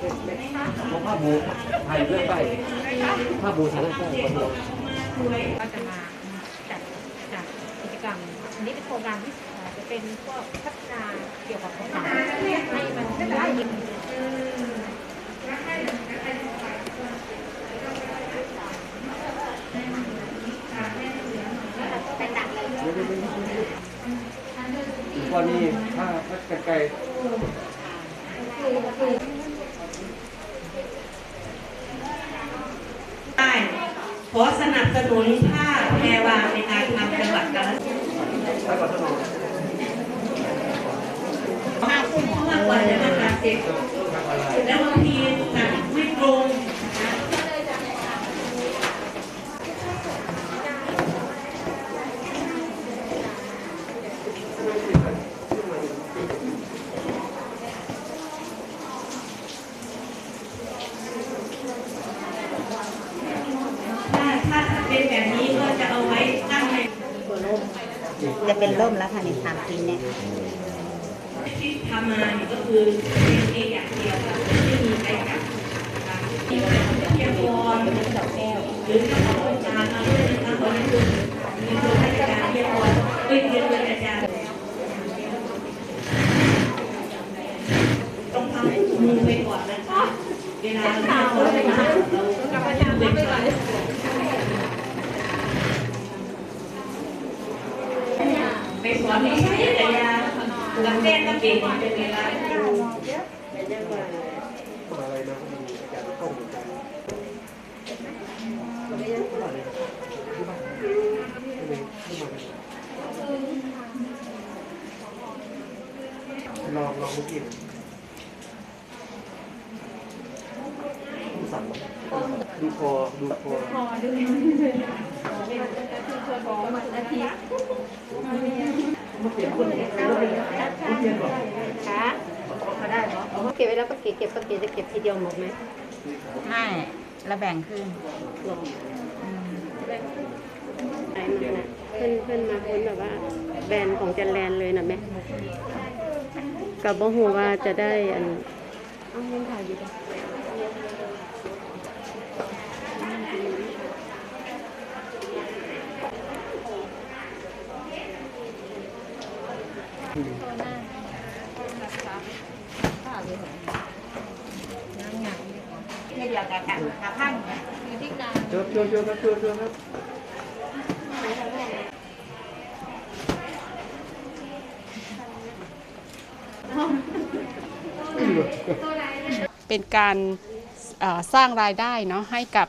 ผ้าบูไทยเรื่องใต้ผ้าบูไทยเรื่องใต้คดีก็จะมาจัดจัดกิจกรรมอันนี้เป็นโครงการที่จะเป็นพวกพัฒนาเกี่ยวกับภาษาให้มันได้ยินวันนี้ถ้าถ้าไกลๆ ได้ขอสนับสนุนผ้าแพรวาในการทำจังหวัดกาฬสินธุ์ๆถ้าก็สนุกเพราะว่ากว่าจะมาตัดเสร็จแล้วบางทีตัดไม่ตรงนะคะ ถ้าถ้าเป็นแบบนี้ก็จะเอาไว้ตั้งในจะเป็นร่มแล้วค่ะในสามปีเนี่ยที่ทำมาเนี่ยก็คือเป็นเองอย่างเดียวค่ะไม่มีใครจับนะคะมีแต่ทรัพยากรหรือเจ้าของโครงการมาด้วยนะคะขอให้คุณมีตัวราชการทรัพยากรเอ้ยเรียนเลยอาจารย์ต้องทำให้มือไปก่อนนะคะเวลาเราเข้าไปมาเราต้องทำไปก่อนไปสอนให้ใช้ แต่ยากับแก้ก็เก่งเป็นเวลาอะไรนะมีอาจารย์ต้องอาจารย์ลองลองเมื่อกี้สั่งดูคอดูคอพอดูคือบอกมาอาทิตย์มา เปลี่ยนคนเปลี่ยนคนเปลี่ยนหรอค่ะเขาได้เหรอเอาเก็บไว้แล้วก็เก็บเก็บก็เก็บจะเก็บทีเดียวหมดไหมไม่ระแบ่งขึ้นไหนมาน่ะเพื่อนเพื่อนมาพ้นแบบว่า แบรนด์ของจันแลนเลยนะแม่กับบ่ฮูว่าจะได้อันเอายังถ่ายอยู่จ้ะ เชิญเชิญเชิญครับเชิญเชิญครับเป็นการสร้างรายได้เนาะให้กับ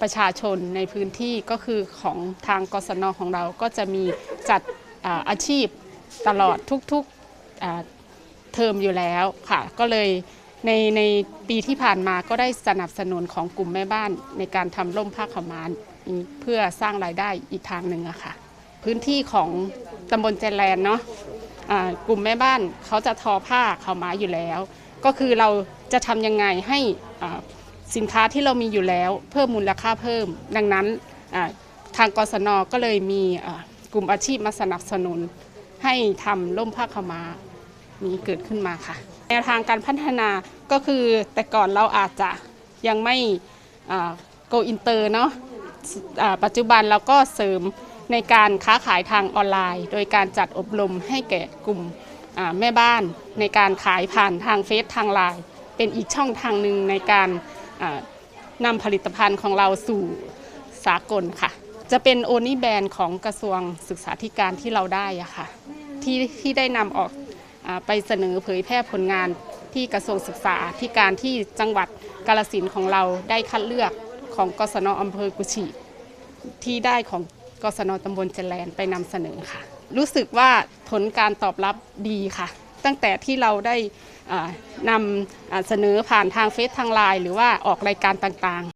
ประชาชนในพื้นที่ก็คือของทางกศนของเราก็จะมีจัดอาชีพ ตลอดทุกๆเทอมอยู่แล้วค่ะ ก็เลยในในปีที่ผ่านมาก็ได้สนับสนุนของกลุ่มแม่บ้านในการทำร่มผ้าขาวม้านเพื่อสร้างรายได้อีกทางหนึ่งอะค่ะ พื้นที่ของตำบลเจแลนเนาะกลุ่มแม่บ้านเขาจะทอผ้าขาวม้าอยู่แล้ว ก็คือเราจะทำยังไงให้สินค้าที่เรามีอยู่แล้วเพิ่มมูลค่าเพิ่ม ดังนั้นทางกศนก็เลยมีกลุ่มอาชีพมาสนับสนุน ให้ทำร่มผ้าขมานี้เกิดขึ้นมาค่ะ แนวทางการพัฒนาก็คือแต่ก่อนเราอาจจะยังไม่โกอินเตอร์เนาะปัจจุบันเราก็เสริมในการค้าขายทางออนไลน์ โดยการจัดอบรมให้แก่กลุ่มแม่บ้านในการขายผ่านทางเฟซทางไลน์เป็นอีกช่องทางหนึ่งในการนำผลิตภัณฑ์ของเราสู่สากลค่ะ จะเป็นโอนี่แบรนด์ของกระทรวงศึกษาธิการที่เราได้อะค่ะ ที่ที่ได้นำออกอไปเสนอเผยแพร่ผลงานที่กระทรวงศึกษาธิการที่จังหวัดกาลสินของเราได้คัดเลือกของกศนอำเภอกุชิที่ได้ของกศนตำบลเจริญไปนำเสนอค่ะ รู้สึกว่าผลการตอบรับดีค่ะ ตั้งแต่ที่เราได้นำเสนอผ่านทางเฟซทางไลน์หรือว่าออกรายการต่างๆ